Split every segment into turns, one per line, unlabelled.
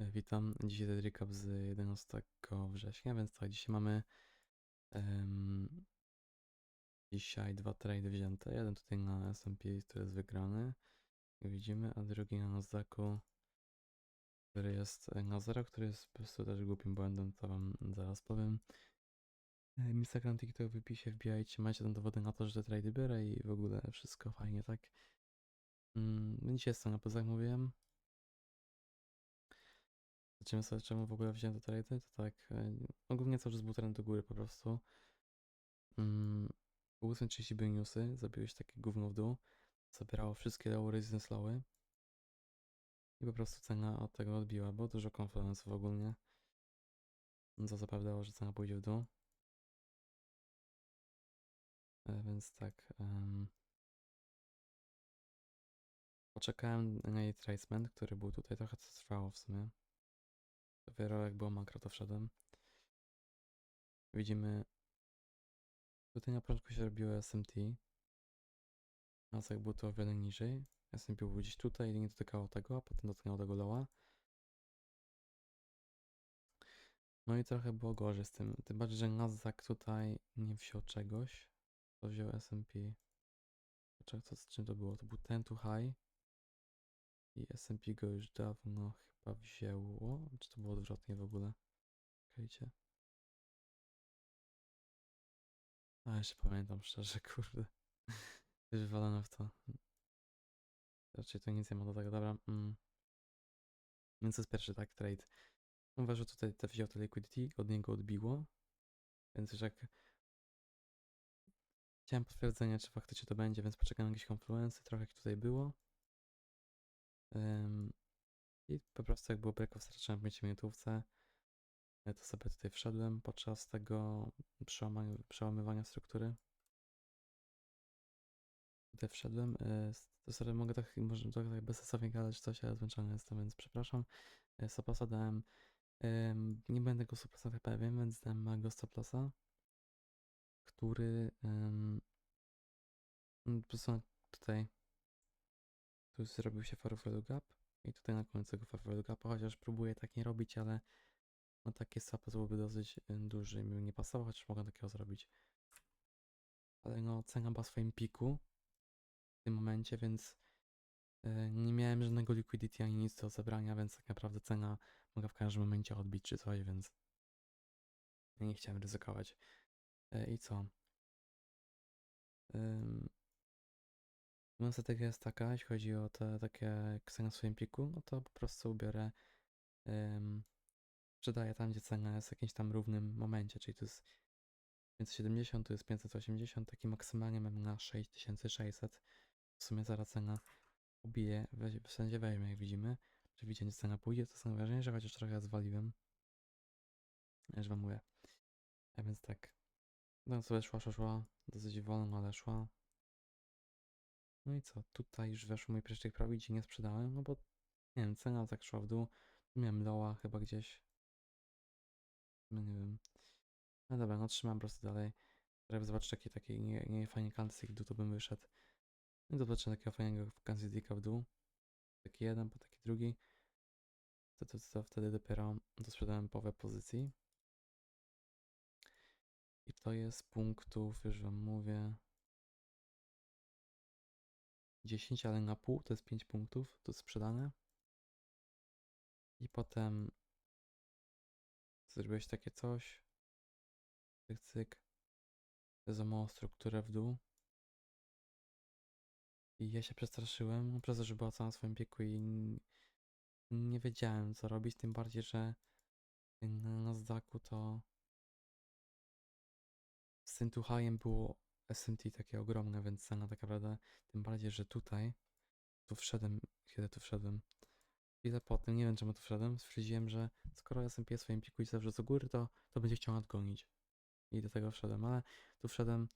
Witam. Dzisiaj ten recap z 11 września, więc tak, dzisiaj mamy em, dzisiaj dwa trady wzięte. Jeden tutaj na S&P, który jest wygrany, jak widzimy, a drugi na Nasdaqu, który jest e, na zero, który jest po prostu też głupim błędem, to wam zaraz powiem. E, Instagram, TikTok, wypisie, wbijajcie, macie tam dowody na to, że te trady biorę i w ogóle wszystko fajnie, tak? Mm, dzisiaj jestem na pozach, mówiłem. Sobie, czemu w ogóle wziąłem te trady. To tak, e, ogólnie cały czas był trend do góry po prostu. Mm, po 8.30 były newsy, zabiłeś takie gówno w dół. Zabierało wszystkie low resistance. I po prostu cena od tego odbiła. Było dużo konferencji ogólnie. Co zapowiadało, że cena pójdzie w dół. E, więc tak. em, poczekałem na jej tracement, który był tutaj. Trochę to trwało w sumie. Dopiero jak było makro, to wszedłem. Widzimy, tutaj na początku się robiło SMT. A jak było to o wiele niżej. SMP był gdzieś tutaj nie dotykało tego, a potem dotykało tego loła. No i trochę było gorzej z tym. Tym bardziej, że Nasdaq tutaj nie wziął czegoś. To wziął SMP. Czekaj, co, z czym to było? To był ten to high. I SMP go już dawno chyba wzięło. Czy to było odwrotnie w ogóle? Czekajcie. A jeszcze pamiętam szczerze, kurde. Już wywalone w to. Raczej to nic nie ma do tego, dobra. Mm. Więc to jest pierwszy tak trade. Uważam, że tutaj te wziął te liquidity, od niego odbiło. Więc już jak chciałem potwierdzenia, czy faktycznie to będzie, więc poczekam na jakieś konfluencje, trochę jak tutaj było. I po prostu jak było break of straciłem w 5 minutówce, ja to sobie tutaj wszedłem podczas tego przełamywania struktury. Tutaj wszedłem. s- To sobie mogę tak, może tak bezsensownie gadać coś, ale zmęczony jestem, więc przepraszam. Y, Stoplasa dałem. Nie będę go 100% pewien, więc dałem małego stoplasa, który po prostu tutaj tu zrobił się far gap i tutaj na końcu value gapa, chociaż próbuję tak nie robić, ale no takie stopy byłoby dosyć y, duży i mi nie pasował, chociaż mogę takiego zrobić. Ale no cena była w swoim piku w tym momencie, więc y, nie miałem żadnego liquidity ani nic do zebrania, więc tak naprawdę cena mogła w każdym momencie odbić czy coś, więc nie chciałem ryzykować. Y, I co? Moja strategia jest taka, jeśli chodzi o te takie ceny na swoim piku, no to po prostu biorę, um, sprzedaję tam, gdzie cena jest w jakimś tam równym momencie, czyli to jest 570, to jest 580, taki maksymalnie mam na 6600. W sumie zaraz cena ubije, w sensie weźmie, jak widzimy. Oczywiście nie cena pójdzie, to są wrażenie, że chociaż trochę zwaliłem. Już wam mówię. A więc tak. No sobie szła, szła, szła. Dosyć wolno, ale szła. No i co? Tutaj już weszło mój pierwszy prawić i nie sprzedałem, no bo nie wiem, cena tak szła w dół. Miałem loła chyba gdzieś. No nie wiem. No dobra, no trzymam po prostu dalej. Żeby zobaczyć taki, taki nie, nie fajny candlestick w to bym wyszedł. No i zobaczę takiego fajnego candlesticka w dół. Taki jeden, po taki drugi. To, to, to wtedy dopiero to sprzedałem połowę pozycji. I to jest punktów, już wam mówię. 10, ale na pół to jest 5 punktów, to sprzedane. I potem zrobiłeś takie coś. Cyk, cyk. Za małą strukturę w dół. I ja się przestraszyłem, no, przez to, że była cała na swoim pieku i nie wiedziałem co robić, tym bardziej, że na Nasdaqu to z tym tuchajem było SMT takie ogromne, więc cena tak naprawdę, tym bardziej, że tutaj tu wszedłem, kiedy tu wszedłem, chwilę po tym, nie wiem czemu tu wszedłem, stwierdziłem, że skoro jest w swoim piku i zawsze do góry, to, to będzie chciał nadgonić. I do tego wszedłem, ale tu wszedłem,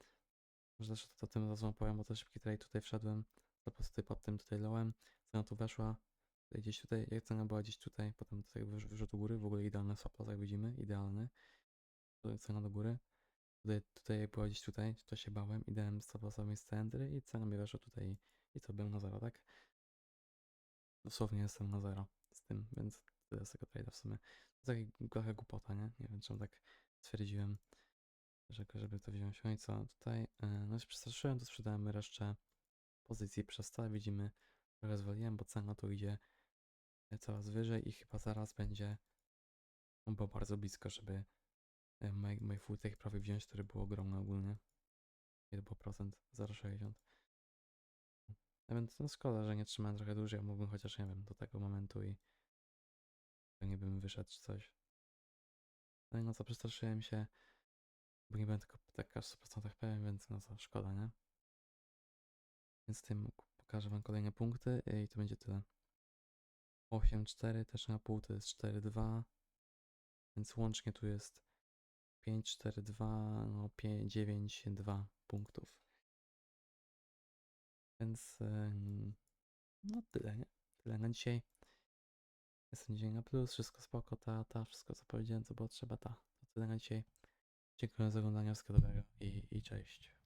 może też to, to tym razem powiem, bo to szybki trade, tutaj wszedłem, po prostu tutaj pod tym tutaj lołem, cena tu weszła, tutaj gdzieś tutaj, jak cena była gdzieś tutaj, potem tutaj do góry, w ogóle idealny loss, jak widzimy, idealny, tutaj cena do góry, tutaj, tutaj jak była gdzieś tutaj, to się bałem i dałem stop lossa w miejsce entry i cena mi weszła tutaj i, co, byłem na zero, tak? Dosłownie jestem na zero z tym, więc tyle z tego w sumie. To taka, taka głupota, nie? Nie wiem, czemu tak stwierdziłem, że, żeby to wziąć. No i co tutaj? e, No się przestraszyłem, to sprzedałem resztę pozycji przez to. Widzimy, trochę zwoliłem, bo cena tu idzie e, coraz wyżej i chyba zaraz będzie, no było bardzo blisko, żeby e, mój full take prawie wziąć, który był ogromny ogólnie. Ile było procent? 0,60. No więc no szkoda, że nie trzymałem trochę dłużej, a mógłbym chociaż, nie wiem, do tego momentu i nie bym wyszedł czy coś. No i no co, przestraszyłem się, bo nie byłem tylko tak aż w 100% pewien, więc no co, szkoda, nie? Więc tym pokażę wam kolejne punkty i to będzie tyle. 8,4 też na pół to jest 4,2, więc łącznie tu jest 5,4,2, no 5, 9,2 punktów. Więc em, no tyle, nie? Tyle na dzisiaj. Jestem dzień na plus, wszystko spoko, ta, ta, wszystko co powiedziałem, co było trzeba, ta. To tyle na dzisiaj. Dziękuję za oglądanie, wszystkiego dobrego i, i cześć.